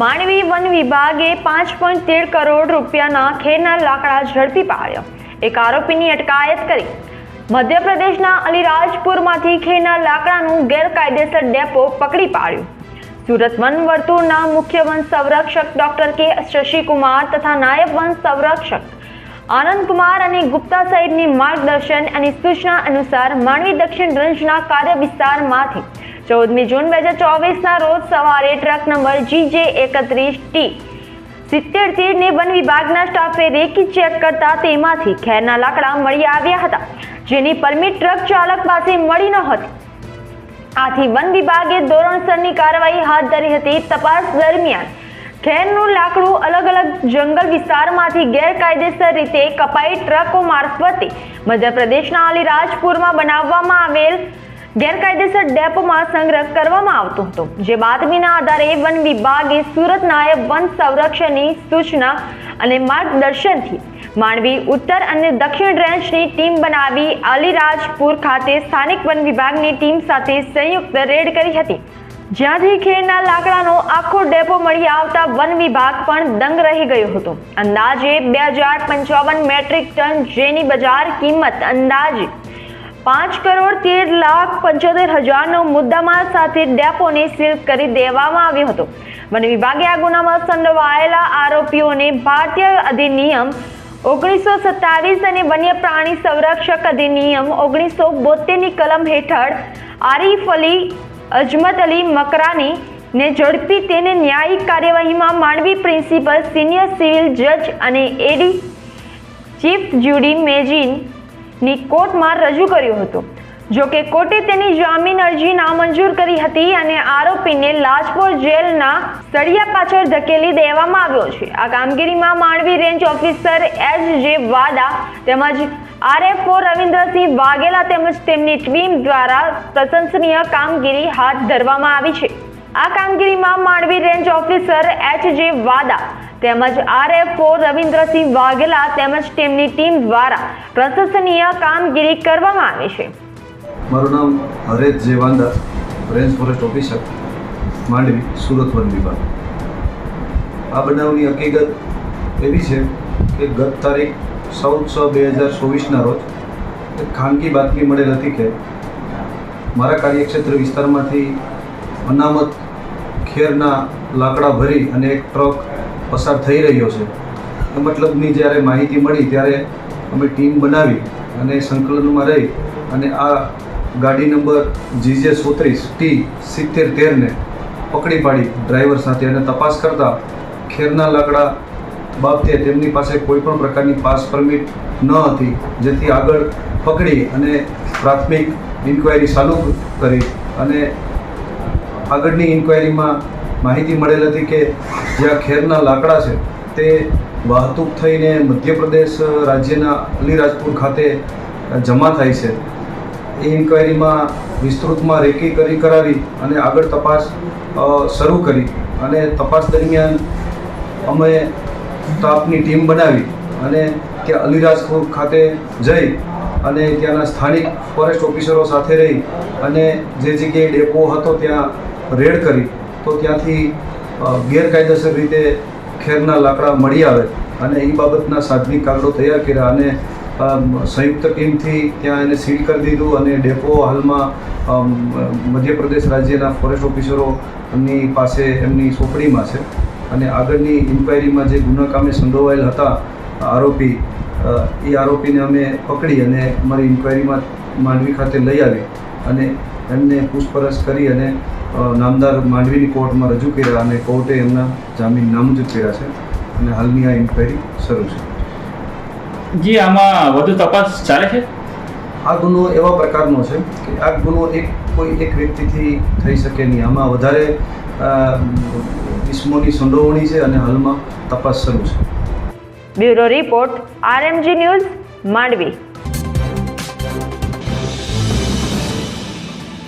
Mandvi one વિભાગે પાંચ point તેર કરોડ રૂપિયાના ખેરના લાકડા ઝડપી પાડ્યા. એક આરોપીની અટકાયત કરી. મધ્યપ્રદેશના અલીરાજપુરમાંથી ખેરના લાકડાનું ગેરકાયદેસર ડેપો પકડી પાડ્યું. સુરત વન વર્તુળના મુખ્ય વન સંરક્ષક ડોક્ટર કે શશિકુમાર તથા નાયબ વન સંરક્ષક આનંદકુમાર અને ગુપ્તા સાહેબની માર્ગદર્શન અને સૂચના અનુસાર માંડવી દક્ષિણ રંજના કાર્ય વિસ્તારમાંથી ચૌદમી જૂન બે હજાર ચોવીસના રોજ સવારે ટ્રક નંબર જીજે એકત્રીસ ટી સિત્તેર તીરને વન વિભાગના સ્ટાફે રેકી ચેક કરતા તેમાંથી ખેરના લાકડા મળી આવ્યા હતા, જેની પરમિટ ટ્રક ચાલક પાસે મળી ન હતી. આથી વન વિભાગે ધોરણસરની કાર્યવાહી હાથ ધરી હતી તપાસ દરમિયાન ખેરનું લાકડું અલગ અલગ જંગલ વિસ્તારમાંથી ગેરકાયદેસર રીતે કપાઈ ટ્રકો મારફતે મધ્યપ્રદેશના અલીરાજપુરમાં બનાવવામાં આવેલ ગેરકાયદેસર ડેપોમાં સંગ્રહ કરવામાં આવતો હતો, જે બાતમીના આધારે વન વિભાગે સુરત નાયબ વન સંરક્ષણની સૂચના અને માર્ગદર્શનથી માંડવી ઉત્તર અને દક્ષિણ રેન્જની ટીમ બનાવી અલીરાજપુર ખાતે સ્થાનિક વન વિભાગની ટીમ સાથે સંયુક્ત રેડ કરી હતી. જ્યાંથી ખેડના લાકડાનો આખો ડેપો મળી આવતા વન વિભાગ પણ દંગ રહી ગયો હતો. અંદાજે બે હજાર પંચાવન મેટ્રિક ટન જેની બજાર કિંમત અંદાજે પાંચ કરોડ તેર લાખ પંચોતેર હજારનો મુદ્દામાલ સાથે ડેપોને સીલ કરી દેવામાં આવ્યો હતો. વન વિભાગે આ ગુનામાં સંડોવાયેલા આરોપીઓને ભારતીય અધિનિયમ ઓગણીસો સત્તાવીસ અને વન્ય પ્રાણી સંરક્ષક અધિનિયમ ઓગણીસો બોતેરની કલમ હેઠળ આરીફ અલી, અજમત અલી મકરાની ને ઝડપી તેને ન્યાયિક કાર્યવાહીમાં માંડવી પ્રિન્સિપલ સિનિયર સિવિલ જજ અને એડી ચીફ જ્યુડી મેજીન ની કોર્ટમાં રજૂ કર્યો હતો. જો કે કોર્ટે તેની જામીન અરજી નામંજૂર કરી હતી અને આરોપીને લાજપોર જેલના સળિયા પાછળ ધકેલી દેવામાં આવ્યો છે. આ કામગીરીમાં માંડવી રેન્જ ઓફિસર એચ જે વાડા તેમજ આરએફઓ રવિન્દ્રસિંહ વાઘેલા તેમજ તેમની ટીમ દ્વારા પ્રશંસનીય કામગીરી હાથ ધરવામાં આવી છે. આ કામગીરીમાં માંડવી રેન્જ ઓફિસર એચ જે વાદા તેમજ આરએફઓ રવિન્દ્રસિંહ વાઘેલા તેમજ તેમની ટીમ દ્વારા પ્રશંસનીય કામગીરી કરવામાં આવી છે. મારું નામ Haresh Jewanda range forest officer Mandvi, Surat one વિભાગ. આ બનાવની હકીકત એવી છે કે ગત તારીખ ચૌદ છ બે હજાર ચોવીસના રોજ એક ખાનગી બાતમી મળેલ હતી કે મારા કાર્યક્ષેત્ર વિસ્તારમાંથી અનામત ખેરના લાકડા ભરી અને એક ટ્રક પસાર થઈ રહ્યો છે. એ મતલબની જ્યારે માહિતી મળી ત્યારે અમે ટીમ બનાવી અને સંકલનમાં રહી અને આ ગાડી નંબર જીજે સોત્રીસ ટી સિત્તેર તેરને પકડી પાડી ડ્રાઈવર સાથે અને તપાસ કરતા ખેરના લાકડા બાબતે તેમની પાસે કોઈ પણ પ્રકારની પાસ પરમિટ ન હતી, જેથી આગળ પકડી અને પ્રાથમિક ઇન્ક્વાયરી ચાલુ કરી અને આગળની ઇન્ક્વાયરીમાં માહિતી મળેલ હતી કે જ્યાં ખેરના લાકડા છે તે વાહતુક થઈને મધ્યપ્રદેશ રાજ્યના અલીરાજપુર ખાતે જમા થાય છે. એ ઇન્ક્વાયરીમાં વિસ્તૃતમાં રેકી કરી કરાવી અને આગળ તપાસ શરૂ કરી અને તપાસ દરમિયાન અમે સ્ટાફની ટીમ બનાવી અને ત્યાં અલીરાજપુર ખાતે જઈ અને ત્યાંના સ્થાનિક ફોરેસ્ટ ઓફિસરો સાથે રહી અને જે જગ્યાએ ડેપો હતો ત્યાં રેડ કરી તો ત્યાંથી ગેરકાયદેસર રીતે ખેરના લાકડા મળી આવે અને એ બાબતના સાધનિક કાગળો તૈયાર કર્યા અને સંયુક્ત ટીમથી ત્યાં એને સીલ કરી દીધું અને ડેપો હાલમાં મધ્યપ્રદેશ રાજ્યના ફોરેસ્ટ ઓફિસરોની પાસે એમની સોંપણીમાં છે. અને આગળની ઇન્ક્વાયરીમાં જે ગુના કામે સંડોવાયેલ હતા આરોપી એ આરોપીને અમે પકડી અને અમારી ઇન્ક્વાયરીમાં માંડવી ખાતે લઈ આવી અને એમને પૂછપરછ કરી અને નામદાર માંડવીની કોર્ટમાં રજૂ કર્યા અને કોર્ટે એમના જામીન નામંજૂર કર્યા છે અને હાલની આ ઇન્ક્વાયરી શરૂ છે. જી આમાં વધુ તપાસ ચાલે છે? આ ગુનો એવા પ્રકારનો છે કે આ ગુનો એક કોઈ એક વ્યક્તિથી થઈ શકે નહીં. આમાં વધારે ઇસમોની સંડોવણી છે અને હાલમાં તપાસ શરૂ છે. Bureau report RMG news Mandvi.